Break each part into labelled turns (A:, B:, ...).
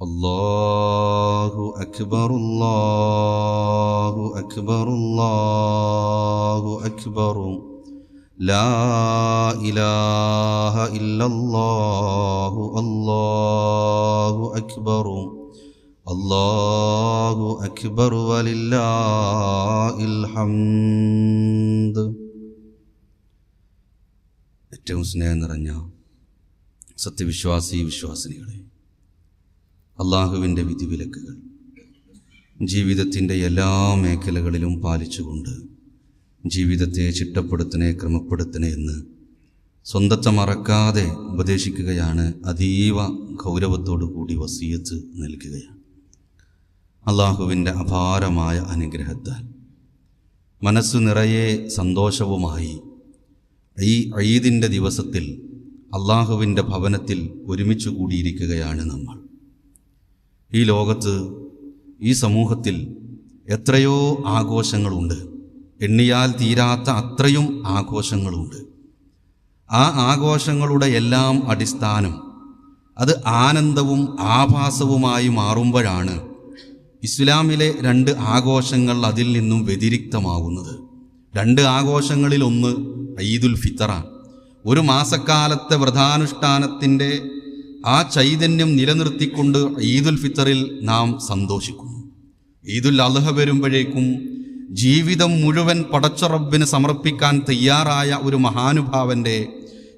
A: الله أكبر الله أكبر الله أكبر لا إله إلا الله الله أكبر الله أكبر ولله الحمد ഏറ്റവും സ്നേഹം നിറഞ്ഞ സത്യവിശ്വാസി വിശ്വാസിനികളെ അള്ളാഹുവിന്റെ വിധിവിലക്കുകൾ. ജീവിതത്തിന്റെ എല്ലാ മേഖലകളിലും പാലിച്ചുകൊണ്ട് ജീവിതത്തെ ചിട്ടപ്പെടുത്തണേ ക്രമപ്പെടുത്തണേ എന്ന് സ്വന്തത്തെ മറക്കാതെ ഉപദേശിക്കുകയാണ് അതീവ ഗൗരവത്തോടു കൂടി വസീയത്ത് നൽകുകയാണ്. അള്ളാഹുവിന്റെ അപാരമായ അനുഗ്രഹത്താൽ മനസ്സു നിറയെ സന്തോഷവുമായി ഈ ഈദിന്റെ ദിവസത്തിൽ അള്ളാഹുവിന്റെ ഭവനത്തിൽ ഒരുമിച്ച് കൂടിയിരിക്കുകയാണ് നമ്മൾ. ഈ ലോകത്ത് ഈ സമൂഹത്തിൽ എത്രയോ ആഘോഷങ്ങളുണ്ട്. എണ്ണിയാൽ തീരാത്ത അത്രയും ആഘോഷങ്ങളുണ്ട്. ആ ആഘോഷങ്ങളുടെ എല്ലാം അടിസ്ഥാനം അത് ആനന്ദവും ആഭാസവുമായി മാറുമ്പോഴാണ് ഇസ്ലാമിലെ രണ്ട് ആഘോഷങ്ങൾ അതിൽ നിന്നും വ്യതിരിക്തമാകുന്നത് രണ്ട് ആഘോഷങ്ങളിൽ ഒന്ന് ഈദുൽ ഫിത്തറാണ്. ഒരു മാസക്കാലത്തെ വ്രതാനുഷ്ഠാനത്തിന്റെ ആ ചൈതന്യം നിലനിർത്തിക്കൊണ്ട് ഈദുൽ ഫിത്തറിൽ നാം സന്തോഷിക്കുന്നു. ഈദുൽ അലഹ വരുമ്പോഴേക്കും ജീവിതം മുഴുവൻ പടച്ചറബിന് സമർപ്പിക്കാൻ തയ്യാറായ ഒരു മഹാനുഭാവന്റെ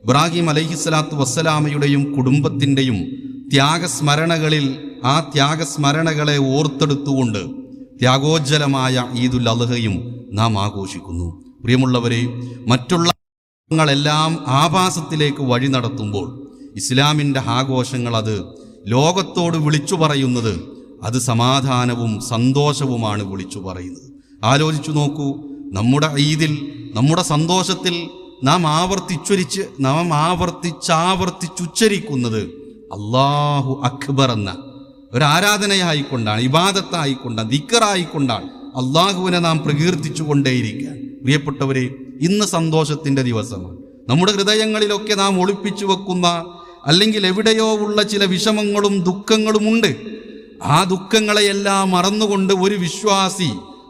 A: ഇബ്രാഹിം അലഹിസ്ലാത്തു വസ്സലാമയുടെയും കുടുംബത്തിന്റെയും ത്യാഗസ്മരണകളിൽ ആ ത്യാഗസ്മരണകളെ ഓർത്തെടുത്തുകൊണ്ട് ത്യാഗോജ്ജലമായ ഈദുൽ അലഹയും നാം ആഘോഷിക്കുന്നു. പ്രിയമുള്ളവരെ മറ്റുള്ള ആഭാസത്തിലേക്ക് വഴി നടത്തുമ്പോൾ ഇസ്ലാമിന്റെ ആഘോഷങ്ങൾ അത് ലോകത്തോട് വിളിച്ചു പറയുന്നത് അത് സമാധാനവും സന്തോഷവുമാണ് വിളിച്ചു പറയുന്നത്. ആലോചിച്ചു നോക്കൂ നമ്മുടെ ഈദിൽ നമ്മുടെ സന്തോഷത്തിൽ നാം ആവർത്തിച്ചൊരിച്ച് നാം ആവർത്തിച്ചാവർത്തിച്ചുച്ചരിക്കുന്നത് അള്ളാഹു അക്ബർ എന്ന ഒരു ആരാധനയായിക്കൊണ്ടാണ് ഇബാദത്തായിക്കൊണ്ടാണ് ദിക്കറായിക്കൊണ്ടാണ് അള്ളാഹുവിനെ നാം പ്രകീർത്തിച്ചു കൊണ്ടേയിരിക്കുക പ്രിയപ്പെട്ടവരെ ഇന്ന് സന്തോഷത്തിന്റെ ദിവസമാണ്. നമ്മുടെ ഹൃദയങ്ങളിലൊക്കെ നാം ഒളിപ്പിച്ചു വെക്കുന്ന അല്ലെങ്കിൽ എവിടെയോ ഉള്ള ചില വിഷമങ്ങളും ദുഃഖങ്ങളുമുണ്ട്. ആ ദുഃഖങ്ങളെയെല്ലാം മറന്നുകൊണ്ട് ഒരു വിശ്വാസി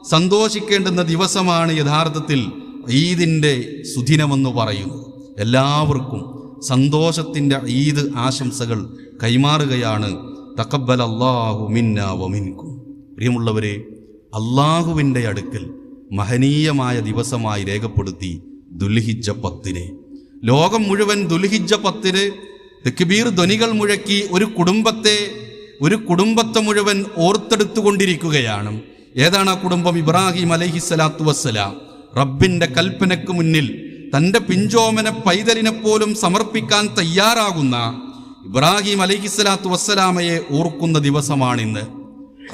A: സന്തോഷിക്കേണ്ടുന്ന ദിവസമാണ് യഥാർത്ഥത്തിൽ ഈദിന്റെ സുദിനമെന്ന് പറയുന്നു എല്ലാവർക്കും സന്തോഷത്തിന്റെ ഈദ് ആശംസകൾ കൈമാറുകയാണ്. തക്കബൽ അള്ളാഹു മിന്ന വമിൻകും പ്രിയമുള്ളവരെ അള്ളാഹുവിന്റെ അടുക്കൽ മഹനീയമായ ദിവസമായി രേഖപ്പെടുത്തി ദുൽഹിജ പത്തിനെ. ലോകം മുഴുവൻ ദുൽഹിജ പത്തിന് തെക്കുബീർ ധ്വനികൾ മുഴക്കി ഒരു കുടുംബത്തെ ഒരു കുടുംബത്തെ മുഴുവൻ ഓർത്തെടുത്തുകൊണ്ടിരിക്കുകയാണ്. ഏതാണ് ആ കുടുംബം? ഇബ്രാഹിം അലഹി സ്വലാത്തു വസ്സലാം. റബ്ബിന്റെ കൽപ്പനയ്ക്ക് മുന്നിൽ തന്റെ പിഞ്ചോമന പൈതലിനെ പോലും സമർപ്പിക്കാൻ തയ്യാറാകുന്ന ഇബ്രാഹിം അലഹി സ്വലാത്തു വസ്സലാമയെ ഓർക്കുന്ന ദിവസമാണിന്ന്.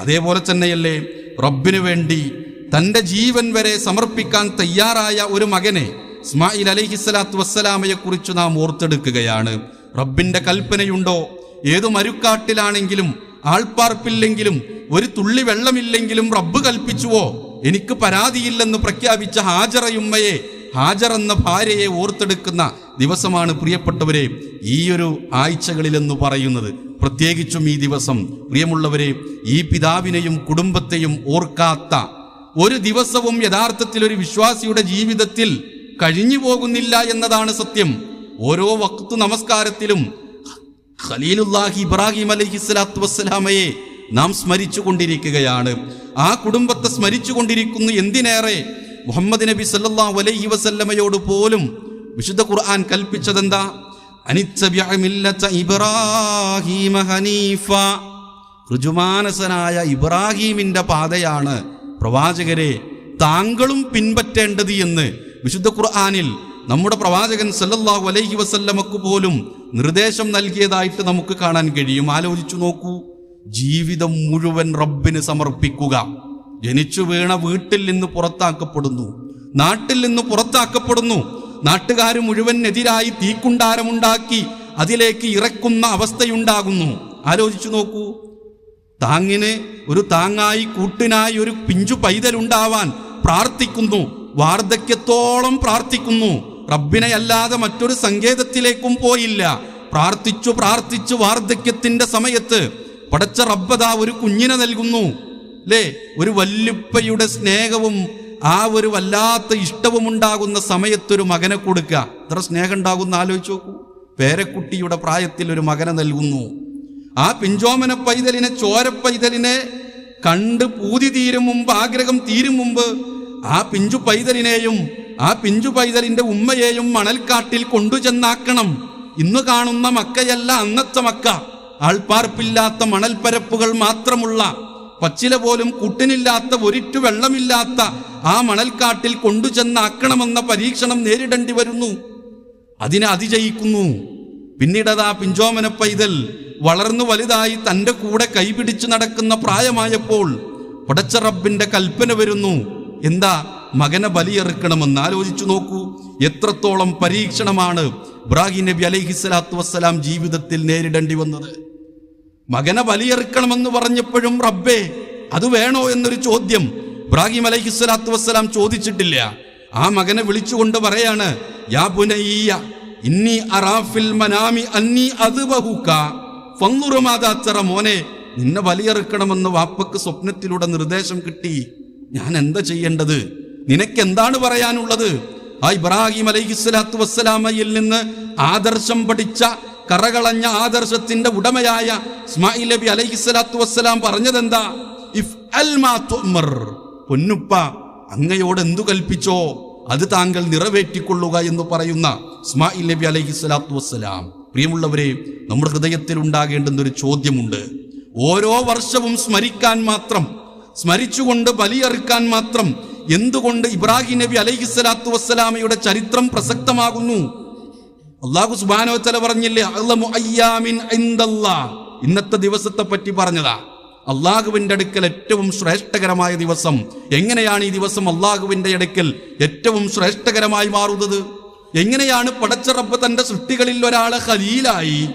A: അതേപോലെ തന്നെയല്ലേ റബ്ബിനു വേണ്ടി തന്റെ ജീവൻ വരെ സമർപ്പിക്കാൻ തയ്യാറായ ഒരു മകനെ ഇസ്മായിൽ അലഹിസ്സലാത്തു വസ്സലാമയെ കുറിച്ച് നാം ഓർത്തെടുക്കുകയാണ്. റബ്ബിന്റെ കൽപ്പനയുണ്ടോ? ഏതു മരുക്കാട്ടിലാണെങ്കിലും ആൾപ്പാർപ്പില്ലെങ്കിലും ഒരു തുള്ളി വെള്ളമില്ലെങ്കിലും റബ്ബ് കൽപ്പിച്ചുവോ? എനിക്ക് പരാതിയില്ലെന്ന് പ്രഖ്യാപിച്ച ഹാജറയുമ്മയെ ഹാജർ എന്ന ഭാര്യയെ ഓർത്തെടുക്കുന്ന ദിവസമാണ് പ്രിയപ്പെട്ടവരെ ഈയൊരു ആഴ്ചകളിലെന്ന് പറയുന്നത്. പ്രത്യേകിച്ചും ഈ ദിവസം. പ്രിയമുള്ളവരെ ഈ പിതാവിനെയും കുടുംബത്തെയും ഓർക്കാത്ത ഒരു ദിവസവും യഥാർത്ഥത്തിൽ ഒരു വിശ്വാസിയുടെ ജീവിതത്തിൽ കഴിഞ്ഞു പോകുന്നില്ല എന്നതാണ് സത്യം. ഓരോ വക്തു നമസ്കാരത്തിലും ഖലീലുല്ലാഹി ഇബ്രാഹിം അലൈഹി സ്വലാത്തു വസ്സലാമയെ നാം സ്മരിച്ചു കൊണ്ടിരിക്കുകയാണ് ആ കുടുംബത്തെ സ്മരിച്ചു കൊണ്ടിരിക്കുന്നു എന്തിനേറെ? മുഹമ്മദ് നബി സല്ലാ വലൈഹി വസല്ലമയോട് പോലും വിശുദ്ധ ഖുർആൻ കൽപ്പിച്ചതെന്താ? ഇബ്രാഹീമ ഹനീഫ. ഋജുമാനസനായ ഇബ്രാഹീമിന്റെ പാതയാണ് പ്രവാചകരെ താങ്കളും പിൻപറ്റേണ്ടത് എന്ന് വിശുദ്ധ ഖുർആനിൽ നമ്മുടെ പ്രവാചകൻ സല്ലല്ലാഹു അലൈഹി വസല്ലമക്ക് പോലും നിർദ്ദേശം നൽകിയതായിട്ട് നമുക്ക് കാണാൻ കഴിയും. ആലോചിച്ചു നോക്കൂ. ജീവിതം മുഴുവൻ റബ്ബിന് സമർപ്പിക്കുക. ജനിച്ചു വീണ വീട്ടിൽ നിന്ന് പുറത്താക്കപ്പെടുന്നു. നാട്ടിൽ നിന്ന് പുറത്താക്കപ്പെടുന്നു. നാട്ടുകാർ മുഴുവൻ എതിരായി തീക്കുണ്ടാരമുണ്ടാക്കി അതിലേക്ക് ഇറക്കുന്ന അവസ്ഥയുണ്ടാകുന്നു. ആലോചിച്ചു നോക്കൂ. താങ്ങിന് ഒരു താങ്ങായി കൂട്ടിനായി ഒരു പിഞ്ചു പൈതലുണ്ടാവാൻ പ്രാർത്ഥിക്കുന്നു. വാർദ്ധക്യത്തോളം പ്രാർത്ഥിക്കുന്നു. റബ്ബിനെ അല്ലാതെ മറ്റൊരു സങ്കേതത്തിലേക്കും പോയില്ല. പ്രാർത്ഥിച്ചു പ്രാർത്ഥിച്ചു വാർദ്ധക്യത്തിന്റെ സമയത്ത് പടച്ച റബ്ബത ഒരു കുഞ്ഞിനെ നൽകുന്നു. അല്ലേ ഒരു വല്ലുപ്പയുടെ സ്നേഹവും ആ ഒരു വല്ലാത്ത ഇഷ്ടവും ഉണ്ടാകുന്ന സമയത്തൊരു മകനെ കൊടുക്കുക. ഇത്ര സ്നേഹം ഉണ്ടാകുന്ന ആലോചിച്ച് നോക്കൂ. പേരക്കുട്ടിയുടെ പ്രായത്തിൽ ഒരു മകനെ നൽകുന്നു. ആ പിഞ്ചോമന പൈതലിനെ ചോര പൈതലിനെ കണ്ട് പൂതി തീരും മുമ്പ് ആഗ്രഹം തീരും മുമ്പ് ആ പിഞ്ചു പൈതലിനെയും ആ പിഞ്ചു പൈതലിന്റെ ഉമ്മയെയും മണൽക്കാട്ടിൽ കൊണ്ടുചെന്നാക്കണം. ഇന്ന് കാണുന്ന മക്കയല്ല അന്നത്തെ മക്ക. ആൾപ്പാർപ്പില്ലാത്ത മണൽപ്പരപ്പുകൾ മാത്രമുള്ള പച്ചില പോലും കൂട്ടിനില്ലാത്ത ഒരിറ്റു വെള്ളമില്ലാത്ത ആ മണൽക്കാട്ടിൽ കൊണ്ടുചെന്നാക്കണമെന്ന പരീക്ഷണം നേരിടേണ്ടി വരുന്നു. അതിനെ അതിജയിക്കുന്നു. പിന്നീടത് ആ പിഞ്ചോമന പൈതൽ വളർന്നു വലുതായി തന്റെ കൂടെ കൈപിടിച്ചു നടക്കുന്ന പ്രായമായപ്പോൾ പടച്ച റബ്ബിന്റെ കൽപ്പന വരുന്നു. എന്താ? മകനെ ബലിയെറുക്കണമെന്ന് ആലോചിച്ചു നോക്കൂ. എത്രത്തോളം പരീക്ഷണമാണ് ഇബ്രാഹിം നബി അലൈഹി സ്വലാത്തു വസ്സലാം ജീവിതത്തിൽ നേരിടേണ്ടി വന്നത്. മകനെ ബലിയെറുക്കണമെന്ന് പറഞ്ഞപ്പോഴും റബ്ബേ അത് വേണോ എന്നൊരു ചോദ്യം ഇബ്രാഹിം അലൈഹിസ്സലാത്തു വസ്സലാം ചോദിച്ചിട്ടില്ല. ആ മകനെ വിളിച്ചുകൊണ്ട് പറയാണ് യാ ബുനയ്യ ഇന്നി അറാഫിൽ മനാമി അന്നി മാദാ തറ മോനെ നിന്നെ വലിയെറുക്കണമെന്ന് വാപ്പക്ക് സ്വപ്നത്തിലൂടെ നിർദ്ദേശം കിട്ടി. ഞാൻ എന്താ ചെയ്യേണ്ടത്? നിനക്ക് എന്താണ് പറയാനുള്ളത്? ആ ഇബ്രാഹിം അലൈഹിസ്സലാത്തു വസ്സലാമയിൽ നിന്ന് ആദർശം പഠിച്ച കറകളഞ്ഞ ആദർശത്തിന്റെ ഉടമയായ ഇസ്മായിൽ നബി അലൈഹിസ്ലാത്തു വസ്സലാം പറഞ്ഞതെന്താ? ഇഫ് അൽ മാ തുഅ്മർ. പൊന്നുപ്പ അങ്ങയോട് എന്തു കൽപ്പിച്ചോ അത് താങ്കൾ നിറവേറ്റിക്കൊള്ളുക എന്ന് പറയുന്ന ഇസ്മായിൽ നബി അലൈഹിസ്സലാത്തു വസ്സലാം. പ്രിയമുള്ളവരെ നമ്മുടെ ഹൃദയത്തിൽ ഉണ്ടാകേണ്ടുന്ന ഒരു ചോദ്യമുണ്ട്. ഓരോ വർഷവും സ്മരിക്കാൻ മാത്രം സ്മരിച്ചുകൊണ്ട് ബലിയറുക്കാൻ മാത്രം എന്തുകൊണ്ട് ഇബ്രാഹിം നബി അലൈഹി സ്വലാത്തു വസ്സലാമയുടെ ചരിത്രം പ്രസക്തമാകുന്നു? അള്ളാഹു സുബാനോ തല പറഞ്ഞില്ലേ. ഇന്നത്തെ ദിവസത്തെ പറ്റി പറഞ്ഞതാ. അള്ളാഹുവിന്റെ അടുക്കൽ ഏറ്റവും ശ്രേഷ്ഠകരമായ ദിവസം. എങ്ങനെയാണ് ഈ ദിവസം അള്ളാഹുവിന്റെ അടുക്കൽ ഏറ്റവും ശ്രേഷ്ഠകരമായി മാറുന്നത്? എങ്ങനെയാണ് പടച്ച റബ്ബ് തന്റെ സൃഷ്ടികളിൽ ഒരാളെ ഖലീലായി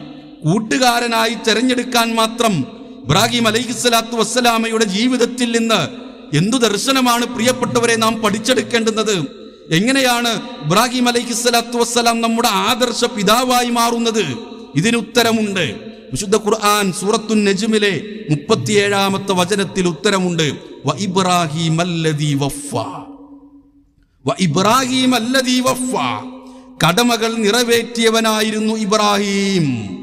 A: കൂട്ടുകാരനായി തെരഞ്ഞെടുക്കാൻ മാത്രം ഇബ്രാഹിം അലൈഹിസ്സലാത്തു വസ്സലാമയുടെ ജീവിതത്തിൽ നിന്ന് എന്തു ദർശനമാണ് പ്രിയപ്പെട്ടവരെ നാം പഠിച്ചെടുക്കേണ്ടുന്നത്? എങ്ങനെയാണ് ഇബ്രാഹിം അലൈഹി സ്വലാത്തു വസ്സലാം നമ്മുടെ ആദർശ പിതാവായി മാറുന്നത്? ഇതിന് ഉത്തരമുണ്ട് വിശുദ്ധ ഖുർആൻ സൂറത്തു നജ്മിലെ മുപ്പത്തിയേഴാമത്തെ വചനത്തിൽ ഉത്തരമുണ്ട്. വ ഇബ്രാഹിം. വ ഇബ്രാഹിം. കടമകൾ നിറവേറ്റിയവനായിരുന്നു ഇബ്രാഹിം.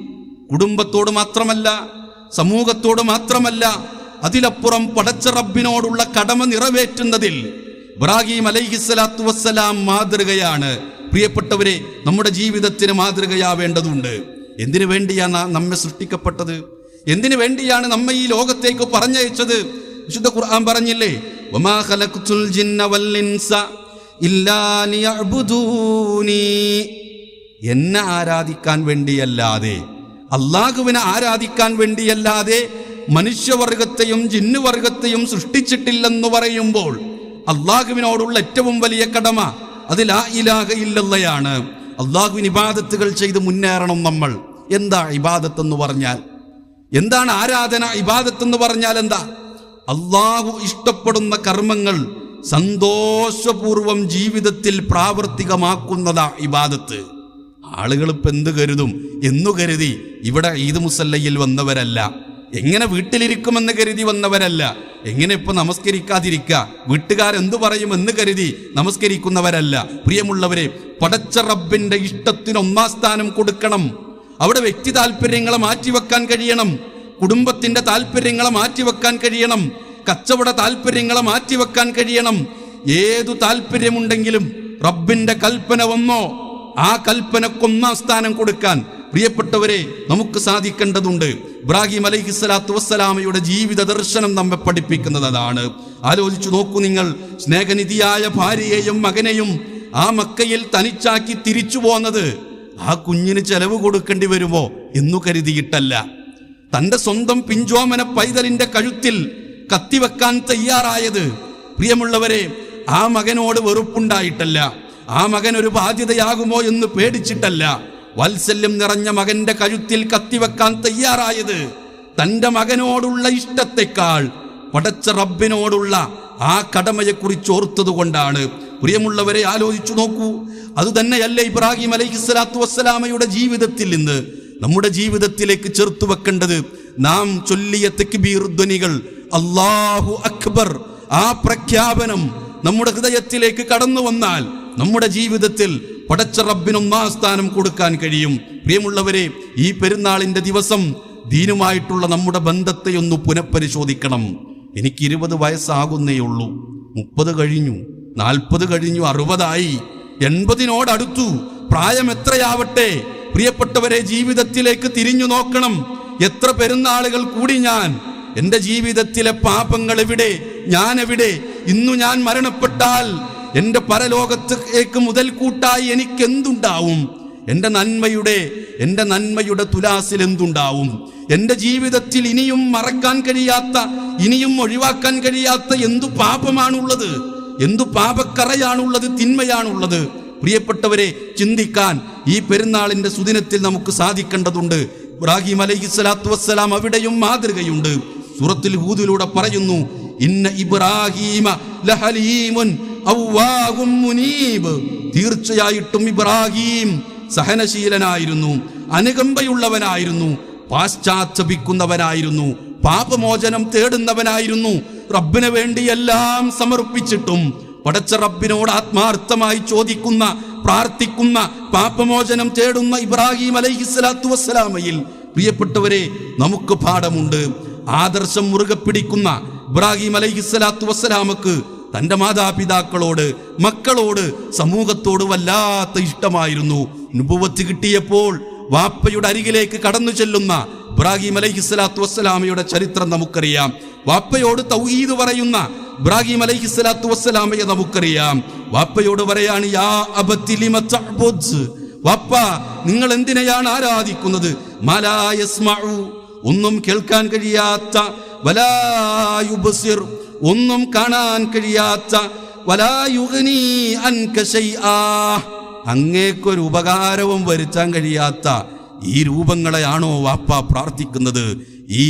A: കുടുംബത്തോട് മാത്രമല്ല സമൂഹത്തോട് മാത്രമല്ല അതിലപ്പുറം പടച്ച റബ്ബിനോടുള്ള കടമ നിറവേറ്റുന്നതിൽ ഇബ്രാഹിം അലൈഹിസ്സലാത്തു വസ്സലാം മാതൃകയാണ്. പ്രിയപ്പെട്ടവരെ നമ്മുടെ ജീവിതത്തിന് മാതൃകയാവേണ്ടതുണ്ട്. എന്തിനു വേണ്ടിയാണ് നമ്മെ സൃഷ്ടിക്കപ്പെട്ടത്? എന്തിനു വേണ്ടിയാണ് നമ്മെ ഈ ലോകത്തേക്ക് പറഞ്ഞയച്ചത്? വിശുദ്ധ ഖുർആൻ പറഞ്ഞില്ലേ എന്നെ ആരാധിക്കാൻ വേണ്ടിയല്ലാതെ അള്ളാഹുവിനെ ആരാധിക്കാൻ വേണ്ടിയല്ലാതെ മനുഷ്യവർഗത്തെയും ജിന്നുവർഗത്തെയും സൃഷ്ടിച്ചിട്ടില്ലെന്ന് പറയുമ്പോൾ അള്ളാഹുവിനോടുള്ള ഏറ്റവും വലിയ കടമ അതിൽ ആ ഇലാഹ ഇല്ലല്ലയാണ്. അള്ളാഹുവിന് ഇബാദത്തുകൾ ചെയ്ത് മുന്നേറണം നമ്മൾ. എന്താ ഇബാദത്ത് എന്ന് പറഞ്ഞാൽ? എന്താണ് ആരാധന ഇബാദത്ത് എന്ന് പറഞ്ഞാൽ എന്താ? അള്ളാഹു ഇഷ്ടപ്പെടുന്ന കർമ്മങ്ങൾ സന്തോഷപൂർവം ജീവിതത്തിൽ പ്രാവർത്തികമാക്കുന്നതാ ഇബാദത്ത്. ആളുകൾ ഇപ്പൊ എന്ത് കരുതും? എന്നു കരുതി ഇവിടെ ഈദ് മുസല്ലയിൽ വന്നവരല്ല. എങ്ങനെ വീട്ടിലിരിക്കുമെന്ന് കരുതി വന്നവരല്ല. എങ്ങനെ ഇപ്പൊ നമസ്കരിക്കാതിരിക്കുക വീട്ടുകാരെന്തു പറയും എന്ന് കരുതി നമസ്കരിക്കുന്നവരല്ല. പ്രിയമുള്ളവരെ പടച്ച റബ്ബിന്റെ ഇഷ്ടത്തിന് ഒന്നാം സ്ഥാനം കൊടുക്കണം. അവിടെ വ്യക്തി താല്പര്യങ്ങളെ മാറ്റിവെക്കാൻ കഴിയണം. കുടുംബത്തിന്റെ താല്പര്യങ്ങളെ മാറ്റിവെക്കാൻ കഴിയണം. കച്ചവട താല്പര്യങ്ങളെ മാറ്റിവെക്കാൻ കഴിയണം. ഏതു താല്പര്യമുണ്ടെങ്കിലും റബ്ബിന്റെ കൽപ്പന വന്നോ ആ കൽപ്പനക്കൊന്നാം സ്ഥാനം കൊടുക്കാൻ. പ്രിയപ്പെട്ടവരെ നമുക്ക് സാധിക്കേണ്ടതുണ്ട് ഇബ്രാഹിം അലൈഹി സ്വലാത്തു വസ്സലാമയുടെ ജീവിത ദർശനം നമ്മെ പഠിപ്പിക്കുന്നത് അതാണ്. ആലോചിച്ചു നോക്കൂ നിങ്ങൾ. സ്നേഹനിധിയായ ഭാര്യയെയും മകനെയും ആ മക്കയിൽ തനിച്ചാക്കി തിരിച്ചു പോന്നത് ആ കുഞ്ഞിന് ചെലവ് കൊടുക്കേണ്ടി വരുമോ എന്നു കരുതിയിട്ടല്ല. തന്റെ സ്വന്തം പിഞ്ചോമന പൈതലിന്റെ കഴുത്തിൽ കത്തിവെക്കാൻ തയ്യാറായത് പ്രിയമുള്ളവരെ ആ മകനോട് വെറുപ്പുണ്ടായിട്ടല്ല. ആ മകൻ ഒരു ബാധ്യതയാകുമോ എന്ന് പേടിച്ചിട്ടല്ല. വാത്സല്യം നിറഞ്ഞ മകന്റെ കഴുത്തിൽ കത്തിവെക്കാൻ തയ്യാറായത് തന്റെ മകനോടുള്ള ഇഷ്ടത്തെക്കാൾ പടച്ച റബ്ബിനോടുള്ള ആ കടമയെക്കുറിച്ച് ഓർത്തതുകൊണ്ടാണ്. പ്രിയമുള്ളവരെ ആലോചിച്ചു നോക്കൂ. അതുതന്നെയല്ലേ ഇബ്രാഹിം അലൈഹിസ്സലാത്തു വസ്സലാമയുടെ ജീവിതത്തിൽ നിന്ന് നമ്മുടെ ജീവിതത്തിലേക്ക് ചേർത്തു വെക്കേണ്ടത്. നാം ചൊല്ലിയ തെക്ബീർ ധ്വനികൾ അള്ളാഹു അക്ബർ. ആ പ്രഖ്യാപനം നമ്മുടെ ഹൃദയത്തിലേക്ക് കടന്നു വന്നാൽ നമ്മുടെ ജീവിതത്തിൽ പടച്ച റബ്ബിനൊന്നാം സ്ഥാനം കൊടുക്കാൻ കഴിയും. പ്രിയമുള്ളവരെ ഈ പെരുന്നാളിന്റെ ദിവസം ദീനുമായിട്ടുള്ള നമ്മുടെ ബന്ധത്തെ ഒന്ന് പുനഃപരിശോധിക്കണം. എനിക്ക് ഇരുപത് വയസ്സാകുന്നേ ഉള്ളൂ. മുപ്പത് കഴിഞ്ഞു. നാൽപ്പത് കഴിഞ്ഞു. അറുപതായി. എൺപതിനോടടുത്തു പ്രായം എത്രയാവട്ടെ? പ്രിയപ്പെട്ടവരെ ജീവിതത്തിലേക്ക് തിരിഞ്ഞു നോക്കണം. എത്ര പെരുന്നാളുകൾ കൂടി ഞാൻ? എന്റെ ജീവിതത്തിലെ പാപങ്ങൾ എവിടെ ഞാൻ എവിടെ ഇന്നു ഞാൻ മരണപ്പെട്ടാൽ എന്റെ പരലോകത്തേക്ക് മുതൽക്കൂട്ടായി എനിക്ക് എന്തുണ്ടാവും എന്റെ നന്മയുടെ എന്റെ നന്മയുടെ തുലാസിൽ എന്തുണ്ടാവും? എന്റെ ജീവിതത്തിൽ ഇനിയും മറക്കാൻ കഴിയാത്ത ഇനിയും ഒഴിവാക്കാൻ കഴിയാത്ത എന്തു പാപമാണുള്ളത്? എന്തു പാപക്കറയാണുള്ളത് തിന്മയാണുള്ളത്? പ്രിയപ്പെട്ടവരെ ചിന്തിക്കാൻ ഈ പെരുന്നാളിന്റെ സുദിനത്തിൽ നമുക്ക് സാധിക്കേണ്ടതുണ്ട്. ഇബ്രാഹിം അലൈഹി സ്വലാത്തു വസ്സലാം അവിടെയും മാതൃകയുണ്ട്. സൂറത്തിൽ ഹൂദിലൂടെ പറയുന്നു ഇന്ന ഇബ്രാഹീമ ലഹലീമുൻ മുനീബ് തീർച്ചയായിട്ടും ഇബ്രാഹിം സഹനശീലനായിരുന്നു അനുകമ്പയുള്ളവനായിരുന്നു പാശ്ചാത്തപിക്കുന്നവനായിരുന്നു പാപമോചനം തേടുന്നവനായിരുന്നു. റബ്ബിന് വേണ്ടി എല്ലാം സമർപ്പിച്ചിട്ടും പടച്ച റബ്ബിനോട് ആത്മാർത്ഥമായി ചോദിക്കുന്ന പ്രാർത്ഥിക്കുന്ന പാപമോചനം തേടുന്ന ഇബ്രാഹിം അലൈഹിസ്സലാത്തു വസ്സലാമയിൽ പ്രിയപ്പെട്ടവരെ നമുക്ക് പാഠമുണ്ട്. ആദർശം മുറുകെ പിടിക്കുന്ന ഇബ്രാഹിം അലൈഹിസ്സലാത്തു വസ്സലാമക്ക് തന്റെ മാതാപിതാക്കളോട് മക്കളോട് സമൂഹത്തോട് വല്ലാത്ത ഇഷ്ടമായിരുന്നു. നുപുവത്ത് കിട്ടിയപ്പോൾ വാപ്പയുടെ അരികിലേക്ക് കടന്നു ചെല്ലുന്ന ഇബ്രാഹിം അലൈഹിസ്സലാത്തു വസ്സലാമയുടെ ചരിത്രം നമുക്കറിയാം. വാപ്പയോട് തൗഹീദ് പറയുന്ന ഇബ്രാഹിം അലൈഹിസ്സലാത്തു വസ്സലാമയെ നമുക്കറിയാം. വാപ്പയോട് പറയാണ് യാ വാപ്പ നിങ്ങൾ എന്തിനെയാണ് ആരാധിക്കുന്നത്? ഒന്നും കേൾക്കാൻ കഴിയാത്ത വലാ യുബ്സിർ. ഒന്നും കാണാൻ കഴിയാത്ത അങ്ങേക്കൊരു ഉപകാരവും വരുത്താൻ കഴിയാത്ത ഈ രൂപങ്ങളെയാണോ വാപ്പ പ്രാർത്ഥിക്കുന്നത്? ഈ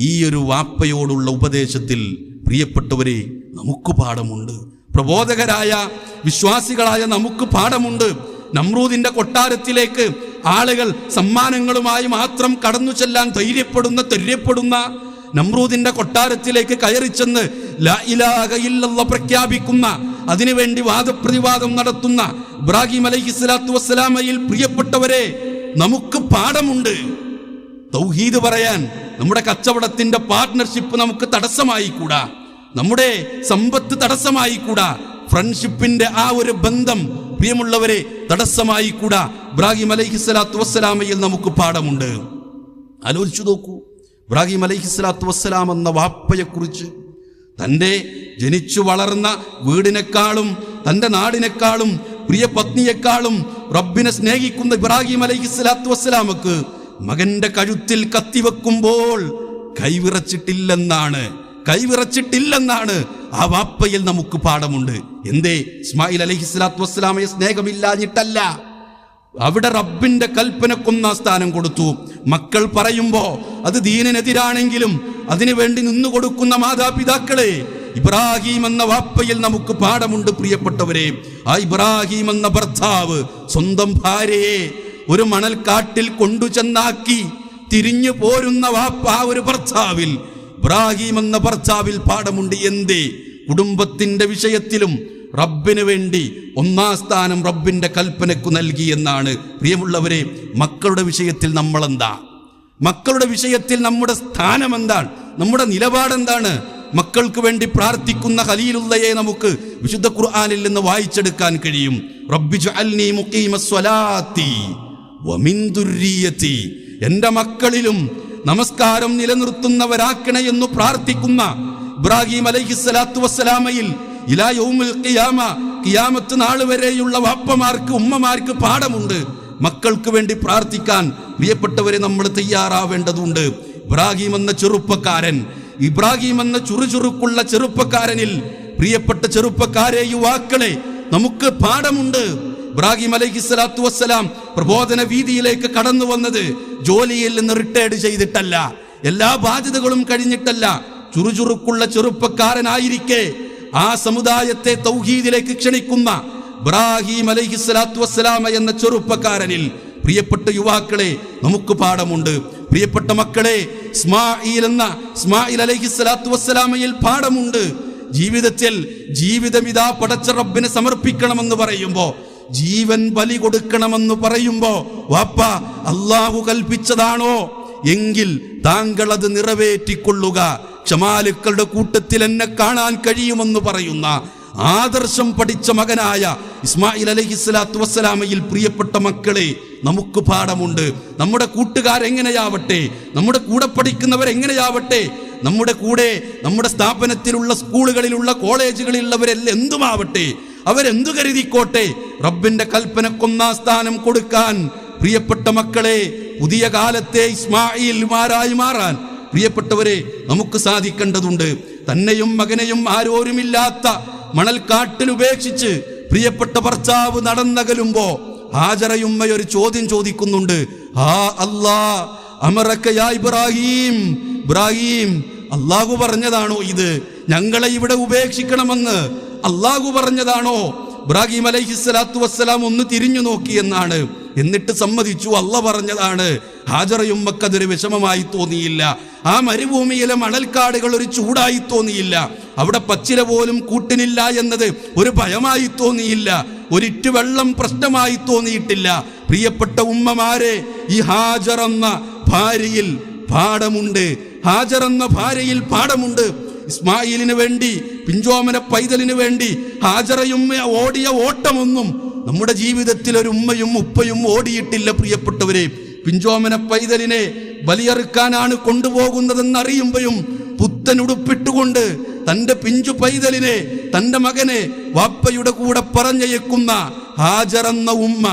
A: ഈ ഒരു വാപ്പയോടുള്ള ഉപദേശത്തിൽ പ്രിയപ്പെട്ടവരെ നമുക്ക് പാഠമുണ്ട്. പ്രബോധകരായ വിശ്വാസികളായ നമുക്ക് പാഠമുണ്ട്. നമ്രൂദിന്റെ കൊട്ടാരത്തിലേക്ക് ആളുകൾ സമ്മാനങ്ങളുമായി മാത്രം കടന്നു ചെല്ലാൻ ധൈര്യപ്പെടുന്ന ധൈര്യപ്പെടുന്ന നമ്രൂദിന്റെ കൊട്ടാരത്തിലേക്ക് കയറി ചെന്ന് പ്രഖ്യാപിക്കുന്ന അതിനുവേണ്ടി വാദപ്രതിവാദം നടത്തുന്ന ഇബ്രാഹിം അലൈഹി സ്വലാത്തു വസ്സലാമയിൽ പ്രിയപ്പെട്ടവരെ നമുക്ക് പാഠമുണ്ട്. തൗഹീദ് പറയാൻ നമ്മുടെ കച്ചവടത്തിന്റെ പാർട്ട്ണർഷിപ്പ് നമുക്ക് തടസ്സമായി കൂടാ നമ്മുടെ സമ്പത്ത് തടസ്സമായി കൂടാ ഫ്രണ്ട്ഷിപ്പിന്റെ ആ ഒരു ബന്ധം പ്രിയമുള്ളവരെ തടസ്സമായി കൂടാ ഇബ്രാഹിം അലൈഹി സ്വലാത്തു വസ്സലാമയിൽ നമുക്ക് പാഠമുണ്ട്. ആലോചിച്ചു നോക്കൂ. ഇബ്രാഹിം അലൈഹി സ്വലാത്തു വസ്സലാം എന്ന വാപ്പയെക്കുറിച്ച് തന്റെ ജനിച്ചു വളർന്ന വീടിനേക്കാളും തന്റെ നാടിനേക്കാളും പ്രിയ പത്നിയെക്കാളും റബ്ബിനെ സ്നേഹിക്കുന്ന ഇബ്രാഹിം അലൈഹി സ്വലാത്തു വസ്സലാമക്ക് മകന്റെ കഴുത്തിൽ കത്തിവെക്കുമ്പോൾ കൈവിറച്ചിട്ടില്ലെന്നാണ് കൈവിറച്ചിട്ടില്ലെന്നാണ് ആ വാപ്പയിൽ നമുക്ക് പാഠമുണ്ട്. എന്തേ? ഇസ്മായിൽ അലഹിസ്ലാത്തു വസ്സലാമയെ സ്നേഹമില്ലാഞ്ഞിട്ടല്ല. അവിടെ റബ്ബിന്റെ കൽപ്പനക്കൊന്ന സ്ഥാനം കൊടുത്തു. മക്കൾ പറയുമ്പോ അത് ദീനിനെതിരാണെങ്കിലും അതിനുവേണ്ടി നിന്നു കൊടുക്കുന്ന മാതാപിതാക്കളെ ഇബ്രാഹിം എന്ന വാപ്പയിൽ നമുക്ക് പാഠമുണ്ട് പ്രിയപ്പെട്ടവരെ. ആ ഇബ്രാഹിം എന്ന ഭർത്താവ് സ്വന്തം ഭാര്യയെ ഒരു മണൽക്കാട്ടിൽ കൊണ്ടുചെന്നാക്കി തിരിഞ്ഞു പോരുന്ന വാപ്പ ആ ഒരു ഭർത്താവിൽ. ഇബ്രാഹിം എന്ന ഭർത്താവിൽ പാഠമുണ്ട്. എന്തേ? കുടുംബത്തിന്റെ വിഷയത്തിലും റബ്ബിന് വേണ്ടി ഒന്നാം സ്ഥാനം റബ്ബിന്റെ കൽപ്പനയ്ക്ക് നൽകി എന്നാണ്. പ്രിയമുള്ളവരെ മക്കളുടെ വിഷയത്തിൽ നമ്മളെന്താ? മക്കളുടെ വിഷയത്തിൽ നമ്മുടെ സ്ഥാനം എന്താണ് നമ്മുടെ നിലപാടെന്താണ്? മക്കൾക്ക് വേണ്ടി പ്രാർത്ഥിക്കുന്ന ഖലീലുള്ളയെ നമുക്ക് വിശുദ്ധ ഖുർആാനിൽ നിന്ന് വായിച്ചെടുക്കാൻ കഴിയും. എന്റെ മക്കളിലും നമസ്കാരം നിലനിർത്തുന്നവരാക്കണേ എന്ന് പ്രാർത്ഥിക്കുന്ന ഇബ്രാഹിം അലൈഹി സ്വലാത്തു വസ്സലാമയിൽ ഇലാ യൗമുൽ ഖിയാമ ഖിയാമത്ത് നാൾ വരെയുള്ള വാപ്പമാർക്ക് ഉമ്മമാർക്ക് പാഠമുണ്ട്. മക്കൾക്ക് വേണ്ടി പ്രാർത്ഥിക്കാൻ പ്രിയപ്പെട്ടവരെ നമ്മൾ തയ്യാറാവേണ്ടതുണ്ട്. ഇബ്രാഹിം എന്ന ചെറുപ്പക്കാരൻ ഇബ്രാഹിം എന്ന ചുറുചുറുക്കുള്ള ചെറുപ്പക്കാരനിൽ പ്രിയപ്പെട്ട ചെറുപ്പക്കാരെ യുവാക്കളെ നമുക്ക് പാഠമുണ്ട്. ഇബ്രാഹിം അലൈഹി സ്വലാത്തു വസ്സലാം പ്രബോധന വീതിയിലേക്ക് കടന്നു വന്നത് ജോലിയിൽ നിന്ന് റിട്ടയർഡ് ചെയ്തിട്ടല്ല. എല്ലാ ബാധ്യതകളും കഴിഞ്ഞിട്ടല്ല. ചുറുചുറുക്കുള്ള ചെറുപ്പക്കാരനായിരിക്കെ ആ സമുദായത്തെ തൗഹീദിലേക്ക് ക്ഷണിക്കുന്ന ഇബ്രാഹിം അലൈഹി സ്വലാത്തു വസ്സലാമ എന്ന ചെറുപ്പക്കാരനിൽ പ്രിയപ്പെട്ട യുവാക്കളെ നമുക്ക് പാഠമുണ്ട്. പ്രിയപ്പെട്ട മക്കളെ ഇസ്മായിൽ എന്ന ഇസ്മായിൽ അലൈഹി സ്വലാത്തു വസ്സലാമയിൽ പാഠമുണ്ട്. ജീവിതത്തിൽ ജീവിതം ഇതാ പടച്ച റബ്ബിന് സമർപ്പിക്കണമെന്ന് പറയുമ്പോ ജീവൻ ബലി കൊടുക്കണമെന്ന് പറയുമ്പോ വാപ്പ അള്ളാഹു കൽപ്പിച്ചതാണോ? എങ്കിൽ താങ്കൾ അത് നിറവേറ്റിക്കൊള്ളുക. ക്ഷമാലുക്കളുടെ കൂട്ടത്തിൽ എന്നെ കാണാൻ കഴിയുമെന്ന് പറയുന്ന ആദർശം പഠിച്ച മകനായ ഇസ്മായിൽ അലഹി സ്വലാത്തു വസ്സലാമയിൽ പ്രിയപ്പെട്ട മക്കളെ നമുക്ക് പാഠമുണ്ട്. നമ്മുടെ കൂട്ടുകാരെങ്ങനെയാവട്ടെ നമ്മുടെ കൂടെ പഠിക്കുന്നവരെങ്ങനെയാവട്ടെ നമ്മുടെ കൂടെ നമ്മുടെ സ്ഥാപനത്തിലുള്ള സ്കൂളുകളിലുള്ള കോളേജുകളിലുള്ളവരെല്ലാം എന്തുമാവട്ടെ? അവരെന്തു കരുതിക്കോട്ടെ? റബ്ബിന്റെ കൽപ്പനക്കൊന്നാം സ്ഥാനം കൊടുക്കാൻ പ്രിയപ്പെട്ട മക്കളെ പുതിയ കാലത്തെ ഇസ്മായിൽമാരായി മാറാൻ പ്രിയപ്പെട്ടവരെ നമുക്ക് സാധിക്കേണ്ടതുണ്ട്. തന്നെയും മകനെയും ആരോരുമില്ലാത്ത മണൽക്കാട്ടിൽ ഉപേക്ഷിച്ച് പ്രിയപ്പെട്ട ഭർത്താവ് നടന്നകലുമ്പോ ഹാജറയുമ്മ ഒരു ചോദ്യം ചോദിക്കുന്നുണ്ട്. ആ അല്ലാ അമറക്കയാ ഇബ്രാഹിം ഇബ്രാഹിം അള്ളാഹു പറഞ്ഞതാണോ ഇത്? ഞങ്ങളെ ഇവിടെ ഉപേക്ഷിക്കണമെന്ന് അള്ളാഹു പറഞ്ഞതാണോ? ഇബ്രാഹിം അലൈഹി സ്വലാത്തു വസ്സലാം ഒന്ന് തിരിഞ്ഞു നോക്കി എന്നാണ്. എന്നിട്ട് സമ്മതിച്ചു. അല്ല പറഞ്ഞതാണ് ഹാജറയും മക്കതൊരു വിഷമമായി തോന്നിയില്ല. ആ മരുഭൂമിയിലെ മണൽക്കാടുകൾ ഒരു ചൂടായി തോന്നിയില്ല. അവിടെ പച്ചില പോലും കൂട്ടിനില്ല എന്നത് ഒരു ഭയമായി തോന്നിയില്ല. ഒരിറ്റു വെള്ളം പ്രശ്നമായി തോന്നിയിട്ടില്ല. പ്രിയപ്പെട്ട ഉമ്മമാരെ ഈ ഹാജർ എന്ന ഭാര്യയിൽ പാഠമുണ്ട്. ഹാജർ എന്ന ഭാര്യയിൽ പാഠമുണ്ട്. ഇസ്മായിലിന് വേണ്ടി പിഞ്ചോമന പൈതലിന് വേണ്ടി ഹാജറയും ഓടിയ ഓട്ടമൊന്നും നമ്മുടെ ജീവിതത്തിൽ ഒരു ഉമ്മയും ഉപ്പയും ഓടിയിട്ടില്ല പ്രിയപ്പെട്ടവരെ. പിഞ്ചോമന പൈതലിനെ ബലിയറുക്കാനാണ് കൊണ്ടുപോകുന്നതെന്ന് അറിയുമ്പോഴും പുത്തനുടുപ്പിട്ടുകൊണ്ട് തന്റെ പിഞ്ചു പൈതലിനെ തന്റെ മകനെ വാപ്പയുടെ കൂടെ പറഞ്ഞയക്കുന്ന ഹാജറെന്ന ഉമ്മ.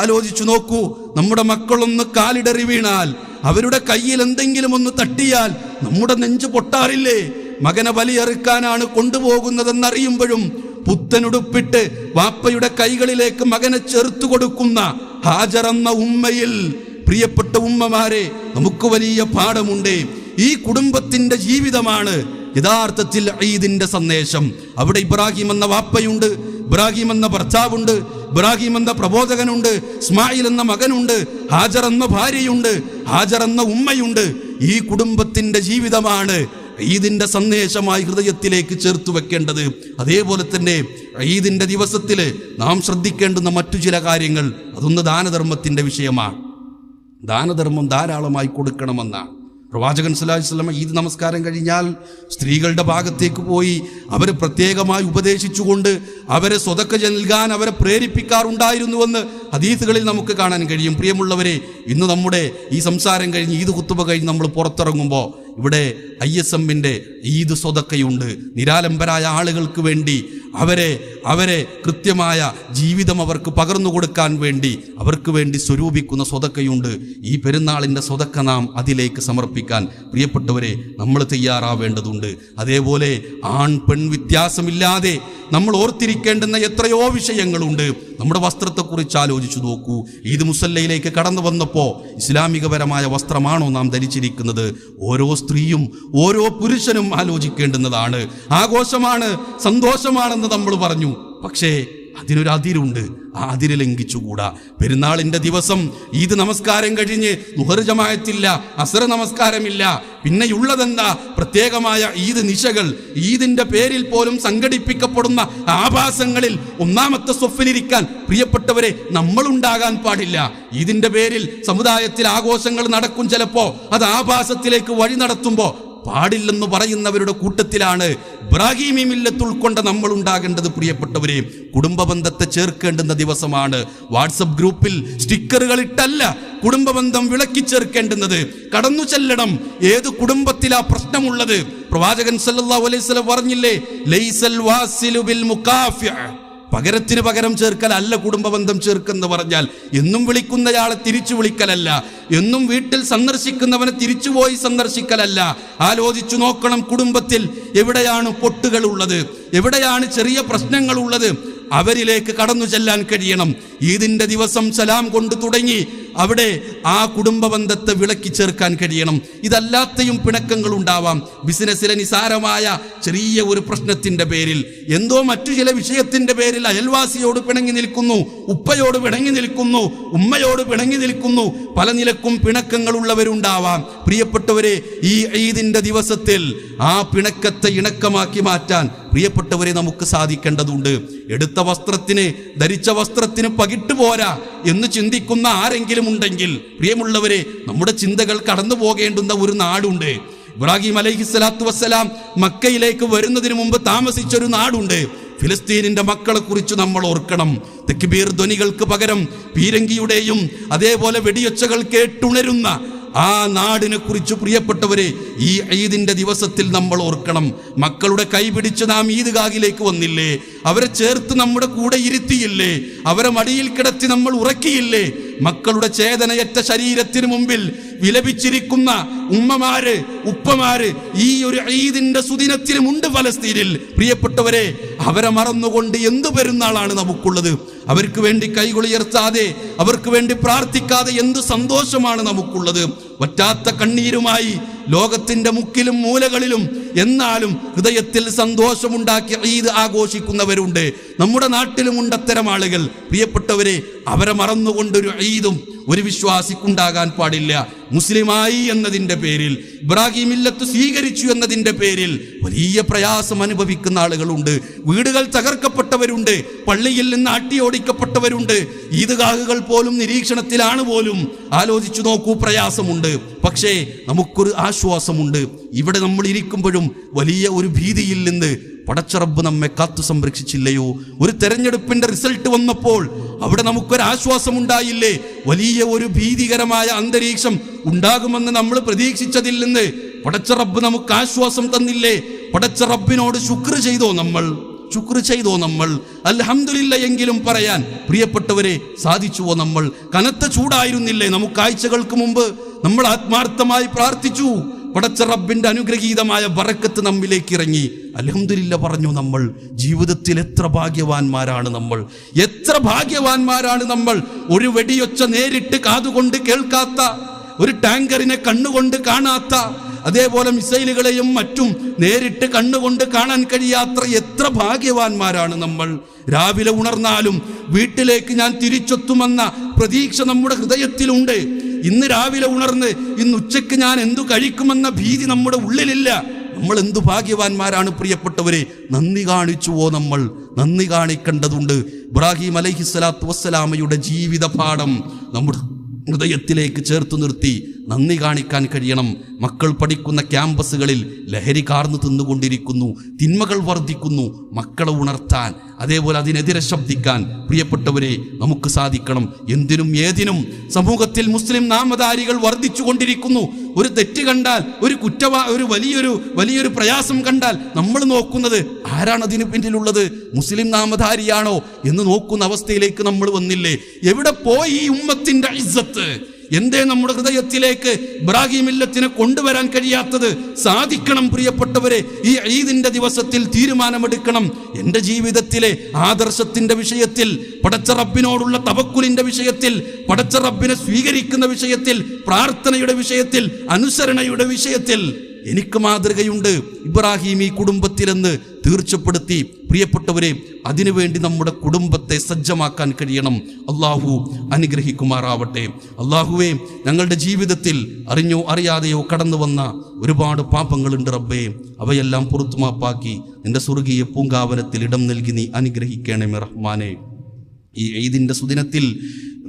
A: ആലോചിച്ചു നോക്കൂ നമ്മുടെ മക്കളൊന്ന് കാലിടറി വീണാൽ അവരുടെ കയ്യിൽ എന്തെങ്കിലും ഒന്ന് തട്ടിയാൽ നമ്മുടെ നെഞ്ചു പൊട്ടാറില്ലേ? മകനെ ബലിയെറുക്കാനാണ് കൊണ്ടുപോകുന്നതെന്നറിയുമ്പോഴും പുത്തനുടുപ്പിട്ട് വാപ്പയുടെ കൈകളിലേക്ക് മകനെ ചേർത്തു കൊടുക്കുന്ന ഹാജറെന്ന ഉമ്മയിൽ പ്രിയപ്പെട്ട ഉമ്മമാരെ നമുക്ക് വലിയ പാഠമുണ്ട്. ഈ കുടുംബത്തിന്റെ ജീവിതമാണ് യഥാർത്ഥത്തിൽ ഈദിന്റെ സന്ദേശം. അവിടെ ഇബ്രാഹിം എന്ന വാപ്പയുണ്ട് ഇബ്രാഹിം എന്ന ഭർത്താവുണ്ട് ഇബ്രാഹിം എന്ന പ്രബോധകനുണ്ട് ഇസ്മായിൽ എന്ന മകനുണ്ട് ഹാജർ എന്ന ഭാര്യയുണ്ട് ഹാജർ എന്ന ഉമ്മയുണ്ട്. ഈ കുടുംബത്തിന്റെ ജീവിതമാണ് ഈദിന്റെ സന്ദേശമായി ഹൃദയത്തിലേക്ക് ചേർത്ത് വെക്കേണ്ടത് അതേപോലെ തന്നെ ഈദിന്റെ ദിവസത്തിൽ നാം ശ്രദ്ധിക്കേണ്ടുന്ന മറ്റു ചില കാര്യങ്ങൾ അതൊന്ന് ദാനധർമ്മത്തിന്റെ വിഷയമാണ്. ദാനധർമ്മം ധാരാളമായി കൊടുക്കണമെന്നാണ്. പ്രവാചകൻ അലൈഹി വസല്ലം ഈദ് നമസ്കാരം കഴിഞ്ഞാൽ സ്ത്രീകളുടെ ഭാഗത്തേക്ക് പോയി അവരെ പ്രത്യേകമായി ഉപദേശിച്ചുകൊണ്ട് അവരെ സ്വതക്ക നൽകാൻ അവരെ പ്രേരിപ്പിക്കാറുണ്ടായിരുന്നുവെന്ന് അതീതുകളിൽ നമുക്ക് കാണാൻ കഴിയും. പ്രിയമുള്ളവരെ ഇന്ന് നമ്മുടെ ഈ സംസാരം കഴിഞ്ഞ് ഈദ് കുത്തുബ കഴിഞ്ഞ് നമ്മൾ പുറത്തിറങ്ങുമ്പോൾ ഇവിടെ ഐ എസ് എമ്മിന്റെ ഈദ് സ്വതക്കയുണ്ട്. നിരാലംബരായ ആളുകൾക്ക് വേണ്ടി അവരെ അവരെ കൃത്യമായ ജീവിതം അവർക്ക് പകർന്നു കൊടുക്കാൻ വേണ്ടി അവർക്ക് വേണ്ടി സ്വരൂപിക്കുന്ന സ്വതക്കയുണ്ട്. ഈ പെരുന്നാളിന്റെ സ്വതക്ക നാം അതിലേക്ക് സമർപ്പിക്കാൻ പ്രിയപ്പെട്ടവരെ നമ്മൾ തയ്യാറാവേണ്ടതുണ്ട്. അതേപോലെ ആൺ പെൺ വ്യത്യാസമില്ലാതെ നമ്മൾ ഓർത്തിരിക്കേണ്ടുന്ന എത്രയോ വിഷയങ്ങളുണ്ട്. നമ്മുടെ വസ്ത്രത്തെക്കുറിച്ച് ആലോചിച്ചു നോക്കൂ. ഈദ് മുസല്ലയിലേക്ക് കടന്നു വന്നപ്പോൾ ഇസ്ലാമികപരമായ വസ്ത്രമാണോ നാം ധരിച്ചിരിക്കുന്നത്? ഓരോ സ്ത്രീയും ഓരോ പുരുഷനും ആലോചിക്കേണ്ടുന്നതാണ്. ആഘോഷമാണ് സന്തോഷമാണെന്ന് നമ്മൾ പറഞ്ഞു. പക്ഷേ അതിനൊരു അതിരുണ്ട്. ആ അതിര് ലംഘിച്ചുകൂടാ. പെരുന്നാളിന്റെ ദിവസം ഈദ് നമസ്കാരം കഴിഞ്ഞ് നുഹർ ജമായത്തില്ല അസർ നമസ്കാരമില്ല. പിന്നെയുള്ളതെന്താ? പ്രത്യേകമായ ഈദ് നിശകൾ. ഈദിന്റെ പേരിൽ പോലും സംഘടിപ്പിക്കപ്പെടുന്ന ആഭാസങ്ങളിൽ ഒന്നാമത്തെ സ്വഫിലിരിക്കാൻ പ്രിയപ്പെട്ടവരെ നമ്മളുണ്ടാകാൻ പാടില്ല. ഈദിന്റെ പേരിൽ സമുദായത്തിൽ ആഘോഷങ്ങൾ നടക്കും ചിലപ്പോ. അത് ആഭാസത്തിലേക്ക് വഴി നടത്തുമ്പോ പാടില്ലെന്ന് പറയുന്നവരുടെ കൂട്ടത്തിലാണ് ഇബ്രാഹിമി മില്ലത്ത് ഉൾക്കൊണ്ട നമ്മൾ ഉണ്ടാകേണ്ടത് പ്രിയപ്പെട്ടവരെ. കുടുംബ ബന്ധത്തെ ചേർക്കേണ്ടുന്ന ദിവസമാണ്. വാട്സപ്പ് ഗ്രൂപ്പിൽ സ്റ്റിക്കറുകൾ ഇട്ടല്ല കുടുംബ ബന്ധം വിളക്കി ചേർക്കേണ്ടുന്നത്. കടന്നു ചെല്ലണം. ഏത് കുടുംബത്തിലാ പ്രശ്നമുള്ളത്? പ്രവാചകൻ സല്ലല്ലാഹു അലൈഹി വസല്ലം പറഞ്ഞില്ലേ ലൈസൽ വാസിലു ബിൽ പകരത്തിന് പകരം ചേർക്കലല്ല കുടുംബബന്ധം കുടുംബ ചേർക്കെന്ന് പറഞ്ഞാൽ എന്നും വിളിക്കുന്നയാളെ തിരിച്ചു വിളിക്കലല്ല. എന്നും വീട്ടിൽ സന്ദർശിക്കുന്നവനെ തിരിച്ചുപോയി സന്ദർശിക്കലല്ല. ആലോചിച്ചു നോക്കണം കുടുംബത്തിൽ എവിടെയാണ് പൊട്ടുകൾ ഉള്ളത് എവിടെയാണ് ചെറിയ പ്രശ്നങ്ങൾ ഉള്ളത് അവരിലേക്ക് കടന്നു ചെല്ലാൻ കഴിയണം. ഈദിന്റെ ദിവസം സലാം കൊണ്ട് തുടങ്ങി അവിടെ ആ കുടുംബ ബന്ധത്തെ വിളക്കി ചേർക്കാൻ കഴിയണം. ഇതല്ലാത്തയും പിണക്കങ്ങൾ ഉണ്ടാവാം. ബിസിനസ്സിലെ നിസാരമായ ചെറിയ ഒരു പ്രശ്നത്തിന്റെ പേരിൽ. എന്തോ മറ്റു ചില വിഷയത്തിന്റെ പേരിൽ അയൽവാസിയോട് പിണങ്ങി നിൽക്കുന്നു ഉപ്പയോട് പിണങ്ങി നിൽക്കുന്നു ഉമ്മയോട് പിണങ്ങി നിൽക്കുന്നു. പല നിലക്കും പിണക്കങ്ങളുള്ളവരുണ്ടാവാം പ്രിയപ്പെട്ടവരെ ഈ ഈദിന്റെ ദിവസത്തിൽ ആ പിണക്കത്തെ ഇണക്കമാക്കി മാറ്റാൻ പ്രിയപ്പെട്ടവരെ നമുക്ക് സാധിക്കേണ്ടതുണ്ട്. എടുത്ത വസ്ത്രത്തിന് ധരിച്ച വസ്ത്രത്തിന് പകിട്ട് പോരാ എന്ന് ചിന്തിക്കുന്ന ആരെങ്കിലും ഉണ്ടെങ്കിൽ പ്രിയമുള്ളവരെ നമ്മുടെ ചിന്തകൾ കടന്നു പോകേണ്ടുന്ന ഒരു നാടുണ്ട്. ഇബ്രാഹിം അലൈഹി സ്വലാത്തു വസ്സലാം മക്കയിലേക്ക് വരുന്നതിന് മുമ്പ് താമസിച്ചൊരു നാടുണ്ട്. ഫിലിസ്തീനിന്റെ മക്കളെ കുറിച്ച് നമ്മൾ ഓർക്കണം. തെക്കുബീർ ധ്വനികൾക്ക് പകരം പീരങ്കിയുടെയും അതേപോലെ വെടിയൊച്ചകൾ കേട്ടുണരുന്ന ആ നാടിനെ കുറിച്ച് പ്രിയപ്പെട്ടവരെ ഈ ഈദിന്റെ ദിവസത്തിൽ നമ്മൾ ഓർക്കണം. മക്കളുടെ കൈപിടിച്ച് നാം ഈദ്ഗാഹിലേക്ക് വന്നില്ലേ? അവരെ ചേർത്ത് നമ്മുടെ കൂടെ ഇരുത്തിയില്ലേ? അവരെ മടിയിൽ കിടത്തി നമ്മൾ ഉറക്കിയില്ലേ? മക്കളുടെ ചേതനയറ്റ ശരീരത്തിന് മുമ്പിൽ വിലപിച്ചിരിക്കുന്ന ഉമ്മമാര് ഉപ്പമാര് ഈ ഒരു ഈദിന്റെ സുദിനത്തിലുമുണ്ട് ഫലസ്തീനിൽ. പ്രിയപ്പെട്ടവരെ അവരെ മറന്നുകൊണ്ട് എന്തു പെരുന്നാളാണ് നമുക്കുള്ളത്? അവർക്ക് വേണ്ടി കൈകൊളിയർത്താതെ അവർക്ക് വേണ്ടി പ്രാർത്ഥിക്കാതെ എന്ത് സന്തോഷമാണ് നമുക്കുള്ളത്? വറ്റാത്ത കണ്ണീരുമായി ലോകത്തിന്റെ മുക്കിലും മൂലകളിലും എന്നാലും ഹൃദയത്തിൽ സന്തോഷമുണ്ടാക്കി ഈദ് ആഘോഷിക്കുന്നവരുണ്ട്. നമ്മുടെ നാട്ടിലുമുണ്ട് അത്തരം ആളുകൾ. പ്രിയപ്പെട്ടവരെ അവരെ മറന്നുകൊണ്ടൊരു ഈദും ഒരു വിശ്വാസിക്കുണ്ടാകാൻ പാടില്ല. മുസ്ലിമായി എന്നതിന്റെ പേരിൽ ഇബ്രാഹിം ഇല്ലത്ത് സ്വീകരിച്ചു എന്നതിന്റെ പേരിൽ വലിയ പ്രയാസം അനുഭവിക്കുന്ന ആളുകളുണ്ട്. വീടുകൾ തകർക്കപ്പെട്ടവരുണ്ട് പള്ളിയിൽ നിന്ന് അട്ടിയോടിക്കപ്പെട്ടവരുണ്ട് ഈദ്ഗാഹുകൾ പോലും നിരീക്ഷണത്തിലാണ് പോലും. ആലോചിച്ചു നോക്കൂ പ്രയാസമുണ്ട്. പക്ഷേ നമുക്കൊരു ആശ്വാസമുണ്ട്. ഇവിടെ നമ്മൾ ഇരിക്കുമ്പോഴും വലിയ ഒരു ഭീതിയിൽ നിന്ന് പടച്ചറബ് നമ്മെ കാത്തു സംരക്ഷിച്ചില്ലയോ? ഒരു തെരഞ്ഞെടുപ്പിന്റെ റിസൾട്ട് വന്നപ്പോൾ അവിടെ നമുക്കൊരു ആശ്വാസം ഉണ്ടായില്ലേ വലിയ ഒരു ഭീതികരമായ അന്തരീക്ഷം ഉണ്ടാകുമെന്ന് നമ്മൾ പ്രതീക്ഷിച്ചതിൽ നിന്ന് പടച്ചറബ് നമുക്ക് ആശ്വാസം തന്നില്ലേ? പടച്ചറബിനോട് ശുക്ർ ചെയ്തോ നമ്മൾ? ശുക്ർ ചെയ്തോ നമ്മൾ? അൽഹംദുലില്ല എങ്കിലും പറയാൻ പ്രിയപ്പെട്ടവരെ സാധിച്ചുവോ നമ്മൾ? കനത്ത ചൂടായിരുന്നില്ലേ നമുക്ക് ആഴ്ചകൾക്ക് മുമ്പ്? നമ്മൾ ആത്മാർത്ഥമായി പ്രാർത്ഥിച്ചു. പടച്ച റബ്ബിന്റെ അനുഗ്രഹീതമായ ബറക്കത്ത് നമ്മിലേക്ക് ഇറങ്ങി. അലഹമില്ല പറഞ്ഞു നമ്മൾ ജീവിതത്തിൽ എത്ര ഭാഗ്യവാന്മാരാണ് നമ്മൾ. എത്ര ഭാഗ്യവാന്മാരാണ് നമ്മൾ. ഒരു വെടിയൊച്ച നേരിട്ട് കാതുകൊണ്ട് കേൾക്കാത്ത ഒരു ടാങ്കറിനെ കണ്ണുകൊണ്ട് കാണാത്ത അതേപോലെ മിസൈലുകളെയും മറ്റും നേരിട്ട് കണ്ണുകൊണ്ട് കാണാൻ കഴിയാത്ത എത്ര ഭാഗ്യവാന്മാരാണ് നമ്മൾ. രാവിലെ ഉണർന്നാലും വീട്ടിലേക്ക് ഞാൻ തിരിച്ചെത്തുമെന്ന പ്രതീക്ഷ നമ്മുടെ ഹൃദയത്തിലുണ്ട്. ഇന്ന് രാവിലെ ഉണർന്ന് ഇന്ന് ഉച്ചയ്ക്ക് ഞാൻ എന്തു കഴിക്കുമെന്ന ഭീതി നമ്മുടെ ഉള്ളിലില്ല. നമ്മൾ എന്തു ഭാഗ്യവാന്മാരാണ് പ്രിയപ്പെട്ടവരെ? നന്ദി കാണിച്ചുവോ നമ്മൾ? നന്ദി കാണിക്കേണ്ടതുണ്ട്. ഇബ്രാഹിം അലൈഹിസ്സലാത്തു വസ്സലാമയുടെ ജീവിത പാഠം നമ്മുടെ ഹൃദയത്തിലേക്ക് ചേർത്ത് നിർത്തി നന്ദി കാണിക്കാൻ കഴിയണം. മക്കൾ പഠിക്കുന്ന ക്യാമ്പസുകളിൽ ലഹരി കാർന്നു തിന്നുകൊണ്ടിരിക്കുന്നു തിന്മകൾ വർദ്ധിക്കുന്നു. മക്കളെ ഉണർത്താൻ അതേപോലെ അതിനെതിരെ ശബ്ദിക്കാൻ പ്രിയപ്പെട്ടവരെ നമുക്ക് സാധിക്കണം. എന്തിനും ഏതിനും സമൂഹത്തിൽ മുസ്ലിം നാമധാരികൾ വർദ്ധിച്ചു കൊണ്ടിരിക്കുന്നു ഒരു തെറ്റ് കണ്ടാൽ ഒരു കുറ്റവാ ഒരു വലിയൊരു വലിയൊരു പ്രയാസം കണ്ടാൽ നമ്മൾ നോക്കുന്നത് ആരാണ് അതിന് പിന്നിലുള്ളത്? മുസ്ലിം നാമധാരിയാണോ എന്ന് നോക്കുന്ന അവസ്ഥയിലേക്ക് നമ്മൾ വന്നില്ലേ? എവിടെ പോയി ഈ ഉമ്മത്തിന്റെ ഇസ്സത്ത്? എന്തേ നമ്മുടെ ഹൃദയത്തിലേക്ക് ഇബ്രാഹിം ഇല്ലത്തിനെ കൊണ്ടുവരാൻ കഴിയാത്തത്? സാധിക്കണം പ്രിയപ്പെട്ടവരെ ഈ ഈദിന്റെ ദിവസത്തിൽ തീരുമാനമെടുക്കണം. എന്റെ ജീവിതത്തിലെ ആദർശത്തിന്റെ വിഷയത്തിൽ പടച്ച റബ്ബിനോടുള്ള തവക്കുലിന്റെ വിഷയത്തിൽ പടച്ച റബ്ബിനെ സ്വീകരിക്കുന്ന വിഷയത്തിൽ പ്രാർത്ഥനയുടെ വിഷയത്തിൽ അനുസരണയുടെ വിഷയത്തിൽ എനിക്ക് മാതൃകയുണ്ട്. ഇബ്രാഹിം ഈ കുടുംബത്തിലെന്ന് തീർച്ചപ്പെടുത്തി. പ്രിയപ്പെട്ടവരെ അതിനുവേണ്ടി നമ്മുടെ കുടുംബത്തെ സജ്ജമാക്കാൻ കഴിയണം. അള്ളാഹു അനുഗ്രഹിക്കുമാറാവട്ടെ. അള്ളാഹുവെ ഞങ്ങളുടെ ജീവിതത്തിൽ അറിഞ്ഞോ അറിയാതെയോ കടന്നു വന്ന ഒരുപാട് പാപങ്ങളുണ്ട് റബ്ബേ. അവയെല്ലാം പുറത്തുമാപ്പാക്കി നിന്റെ സ്വർഗീയ പൂങ്കാവനത്തിൽ ഇടം നൽകി നീ അനുഗ്രഹിക്കണമേ റഹ്മാനെ. ഈ ഈദിന്റെ സുദിനത്തിൽ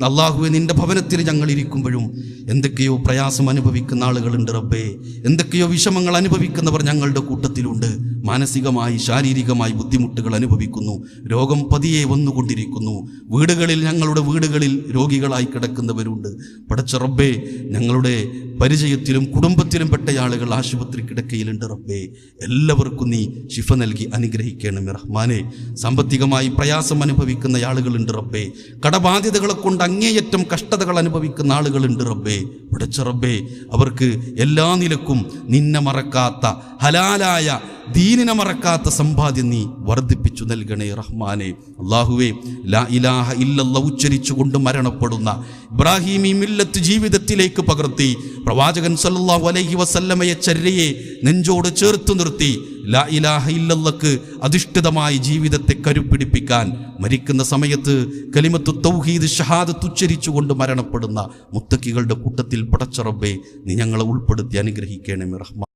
A: അള്ളാഹുവെ നിന്റെ ഭവനത്തിൽ ഞങ്ങൾ ഇരിക്കുമ്പോഴും എന്തൊക്കെയോ പ്രയാസം അനുഭവിക്കുന്ന ആളുകളുണ്ട് റബ്ബേ. എന്തൊക്കെയോ വിഷമങ്ങൾ അനുഭവിക്കുന്നവർ ഞങ്ങളുടെ കൂട്ടത്തിലുണ്ട്. മാനസികമായി ശാരീരികമായി ബുദ്ധിമുട്ടുകൾ അനുഭവിക്കുന്നു. രോഗം പതിയെ വന്നുകൊണ്ടിരിക്കുന്നു. വീടുകളിൽ ഞങ്ങളുടെ വീടുകളിൽ രോഗികളായി കിടക്കുന്നവരുണ്ട്. പടച്ച റബ്ബേ ഞങ്ങളുടെ പരിചയത്തിലും കുടുംബത്തിലും പെട്ട ആളുകൾ ആശുപത്രി കിടക്കയിലുണ്ട് റബ്ബേ. എല്ലാവർക്കും നീ ശിഫ നൽകി അനുഗ്രഹിക്കണമേ റഹ്മാനെ. സാമ്പത്തികമായി പ്രയാസം അനുഭവിക്കുന്ന ആളുകളുണ്ട് റബ്ബേ. കടബാധ്യതകളെ കൊണ്ട് അങ്ങേയറ്റം കഷ്ടതകൾ അനുഭവിക്കുന്ന ആളുകളുണ്ട് റബ്ബേ. പടച്ച റബ്ബേ അവർക്ക് എല്ലാ നിലക്കും നിന്നെ മറക്കാത്ത ഹലാലായ ദീനിനെ മറക്കാത്ത സമ്പാദ്യം നീ വർദ്ധിപ്പിച്ചു നൽകണേ റഹ്മാനെ. അള്ളാഹുവേ ലാ ഇലാഹ ഇല്ലല്ല ഉച്ചരിച്ചുകൊണ്ട് മരണപ്പെടുന്ന ഇബ്രാഹിമി മില്ലത്ത് ജീവിതത്തിലേക്ക് പകർത്തി പ്രവാചകൻ സല്ലാഹു അലൈഹി വസല്ലമയ ചര്യയെ നെഞ്ചോട് ചേർത്ത് നിർത്തി ലാ ഇലാഹ ഇല്ലല്ലക്ക് അധിഷ്ഠിതമായി ജീവിതത്തെ കരുപ്പിടിപ്പിക്കാൻ മരിക്കുന്ന സമയത്ത് കലിമത്തു തൗഹീദ് ഷഹാദത്ത് ഉച്ചരിച്ചുകൊണ്ട് മരണപ്പെടുന്ന മുത്തക്കികളുടെ കൂട്ടത്തിൽ പടച്ചറബെ നീ ഞങ്ങളെ ഉൾപ്പെടുത്തി അനുഗ്രഹിക്കണമേ റഹ്മാൻ